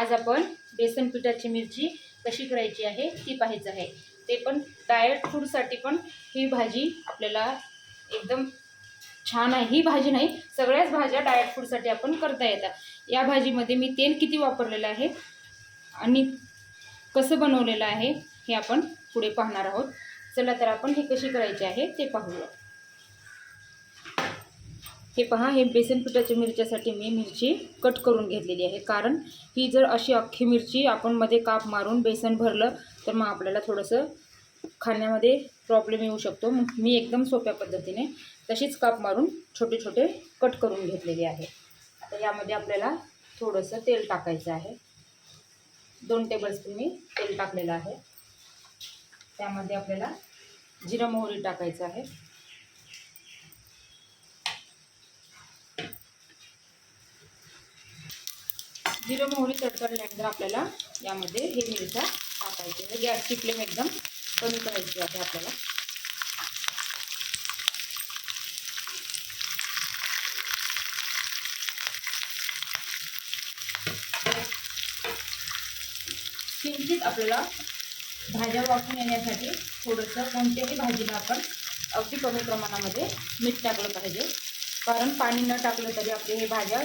आज आपण बेसन पिठाची मिरची कशी करायची आहे ती पाहायचं आहे. ते पण डायट फूडसाठी पण ही भाजी आपल्याला एकदम छान आहे. ही भाजी नाही सगळ्याच भाज्या डायट फूडसाठी आपण करता येतात. या भाजीमध्ये मी तेल किती वापरलेलं आहे आणि कसं बनवलेलं आहे हे आपण पुढे पाहणार आहोत. चला तर आपण हे कशी करायची आहे ते पाहूया. हे पहा हे बेसन पिठाच्या मिरच्यासाठी मी मिरची कट करून घेतलेली आहे. कारण ही जर अशी अख्खी मिरची आपण मध्ये काप मारून बेसन भरलं तर मग आपल्याला थोडंसं खाण्यामध्ये प्रॉब्लेम येऊ शकतो. मग मी एकदम सोप्या पद्धतीने तशीच काप मारून छोटे छोटे कट करून घेतलेली आहे. आता यामध्ये आपल्याला थोडंसं तेल टाकायचं आहे. दोन टेबलस्पून मी तेल टाकलेलं आहे. त्यामध्ये आपल्याला जिरं मोहरी टाकायचं आहे. जिरं मोहरी तडतडल्यानंतर आपल्याला यामध्ये हे मिरच्या टाकायचे. म्हणजे गॅसची फ्लेम एकदम कमी करायची आहे आपल्याला. किंचित आपल्याला भाज्या वाटून येण्यासाठी थोडंसं कोणत्याही भाजीला आपण अगदी कमी प्रमाणामध्ये मीठ टाकलं पाहिजे. कारण पाणी न टाकलं तरी आपले हे भाज्या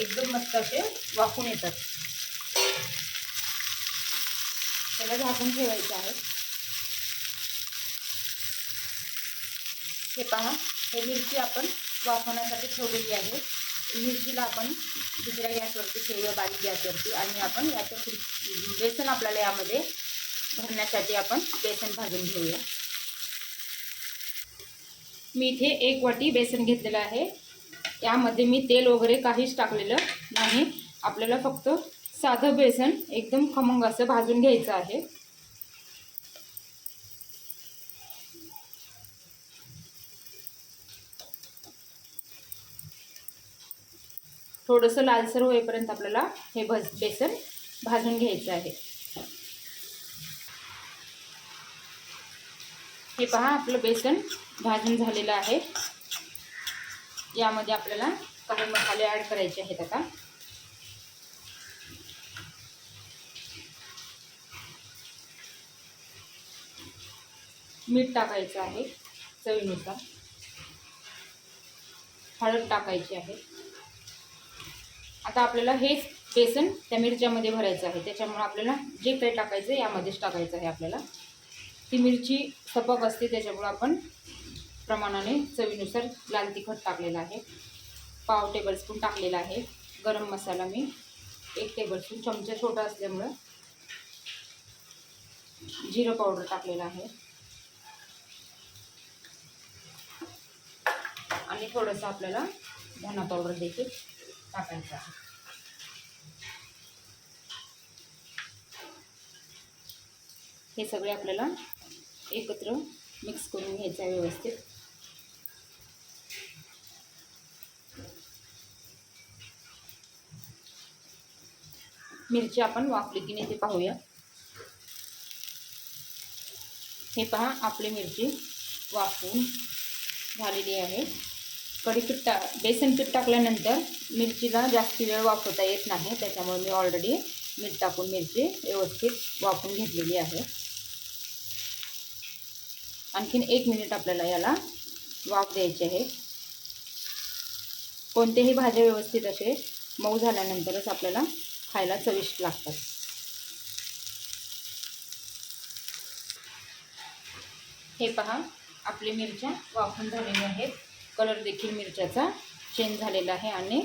एकदम मस्त असे वाफून येतात. त्याला झाकून ठेवायचं आहे. हे पहा हे मिरची आपण वाफवण्यासाठी ठेवलेली आहे. मिरचीला आपण दुसऱ्या गॅसवरती ठेवूया बारीक गॅसवरती आणि आपण याच्या पुढ बेसन आपल्याला यामध्ये भरण्यासाठी आपण बेसन भाजून घेऊया. मी इथे एक वाटी बेसन घेतलेलं आहे. यामध्ये मी तेल वगैरे काहीच टाकलेलं नाही. आपल्याला फक्त साधं बेसन एकदम खमंग असं भाजून घ्यायचं आहे. थोडंसं लालसर होईपर्यंत आपल्याला हे भज बेसन भाजून घ्यायचं आहे. हे पहा आपलं बेसन भाजून झालेलं आहे. यामध्ये आपल्याला काही मसाले ॲड करायचे आहेत आता. मीठ टाकायचं आहे चवीनुसार. हळद टाकायची आहे. आता आपल्याला हेच बेसन त्या मिरच्यामध्ये भरायचं आहे. त्याच्यामुळे आपल्याला जे काही टाकायचं आहे यामध्येच टाकायचं आहे आपल्याला. ती मिरची सपक असते त्याच्यामुळे आपण प्रमाणाने चवीनुसार लाल तिखट टाकलेलं आहे. पाव टेबलस्पून टाकलेला आहे. गरम मसाला मी एक टेबलस्पून चमचा छोटा असल्यामुळं जिरं पावडर टाकलेलं आहे. आणि थोडंसं आपल्याला धना पावडर देखील टाकायचं आहे. हे सगळे आपल्याला एकत्र मिक्स करून घ्यायचं आहे व्यवस्थित. मिरची आपण वापली की नाही ते पाहूया. हे पहा आपली मिरची वाफवून झालेली आहे. कढीपीठ टा बेसन पीठ टाकल्यानंतर मिरचीला जास्त वेळ वापरता येत नाही त्याच्यामुळे मी ऑलरेडी मीठ टाकून मिरची व्यवस्थित वाफून घेतलेली आहे. आणखीन एक मिनिट आपल्याला याला वाफ द्यायची आहे. कोणतेही भाज्या व्यवस्थित असे मऊ झाल्यानंतरच आपल्याला खायला चविष्ट लागतात. हे पहा आपली मिरच्या वाफून झालेल्या आहेत. कलर देखील मिरच्याचा चेंज झालेला आहे आणि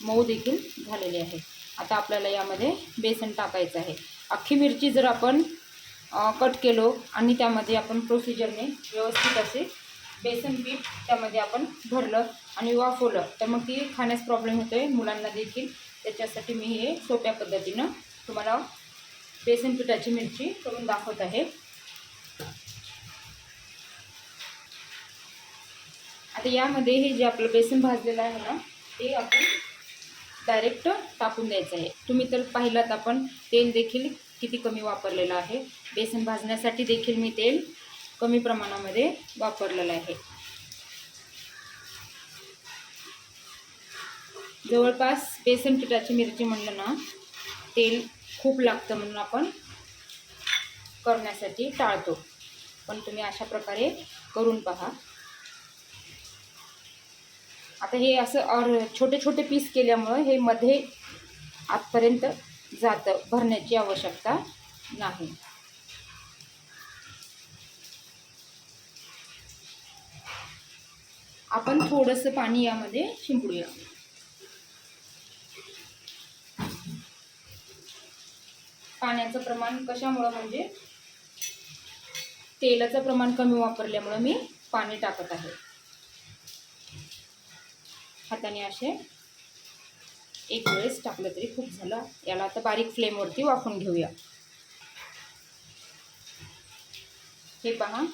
मऊ देखील झालेले आहे. आता आपल्याला यामध्ये बेसन टाकायचं आहे. अख्खी मिरची जर आपण कट केलो आणि त्यामध्ये आपण प्रोसिजरने व्यवस्थित असे बेसन पीठ त्यामध्ये आपण भरलं आणि वाफवलं तर मग ती खाण्यास प्रॉब्लेम होतो आहे मुलांना देखील त्याच्यासाठी मी हे सोप्या पद्धतीनं तुम्हाला बेसन पिठाची मिरची करून दाखवत आहे. आता यामध्ये हे जे आपलं बेसन भाजलेलं आहे ना ते आपण डायरेक्ट टाकून द्यायचं आहे. तुम्ही तर पाहिलात आपण तेल देखील किती कमी वापरलेलं आहे. बेसन भाजण्यासाठी देखील मी तेल कमी प्रमाणामध्ये वापरलेलं आहे. जवळपास बेसन पिठाची मिरची म्हणलं ना तेल खूप लागतं म्हणून आपण करण्यासाठी टाळतो. पण तुम्ही अशा प्रकारे करून पहा. आता हे असं और छोटे छोटे पीस केल्यामुळं हे मध्ये आतपर्यंत जातं भरण्याची आवश्यकता नाही. आपण थोडंसं पाणी यामध्ये शिंपडूया. पाण्याचं प्रमाण कशामुळं? म्हणजे तेलाचं प्रमाण कमी वापरल्यामुळं मी पाणी टाकत आहे. हाताने असे एक वेळेस टाकलं तरी खूप झालं. याला आता बारीक फ्लेमवरती वाफून घेऊया. हे पहा.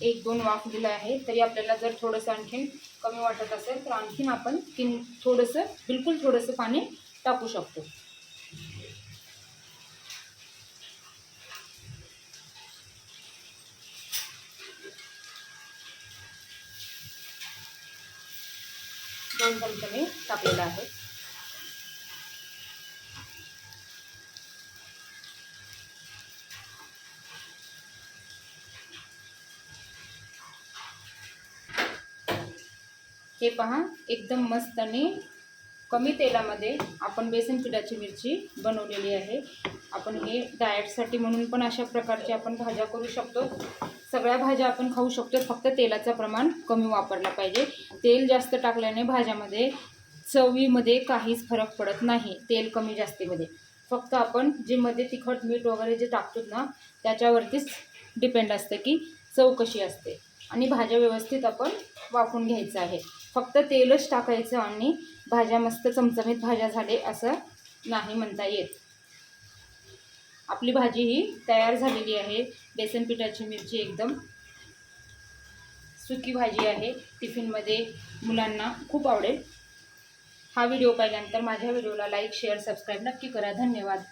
एक दोन वाफ दिलं आहे तरी आपल्याला जर थोडंसं आणखीन कमी वाटत असेल तर आणखीन आपण किन थोडंसं बिलकुल थोडंसं पाणी टाकू शकतो. दोन चमचे मी आहे. हे पहा एकदम मस्त आणि कमी तेलामध्ये आपण बेसन पिठाची मिरची बनवलेली आहे. आपण हे डाएटसाठी म्हणून पण अशा प्रकारचे आपण भाज्या करू शकतो. सगळ्या भाज्या आपण खाऊ शकतो. फक्त तेलाचं प्रमाण कमी वापरला पाहिजे. तेल जास्त टाकल्याने भाज्यामध्ये चवीमध्ये काहीच फरक पडत नाही. तेल कमी जास्तीमध्ये. फक्त आपण जे मध्ये तिखट मीठ वगैरे जे टाकतो ना त्याच्यावरतीच डिपेंड असतं की चव कशी असते. आणि भाज्या व्यवस्थित आपण वाफून घ्यायचं आहे. फक्त तेलच टाकायचं आणि भाज्या मस्त चमचमीत भाज्या झाले असं नाही म्हणता येत. आपली भाजी ही तयार झालेली आहे. बेसन पिठाची मिरची एकदम सुकी भाजी आहे. टिफिनमध्ये मुलांना खूप आवडेल. हा व्हिडिओ पाहिल्यानंतर माझ्या व्हिडिओला लाईक शेअर सबस्क्राईब नक्की करा. धन्यवाद.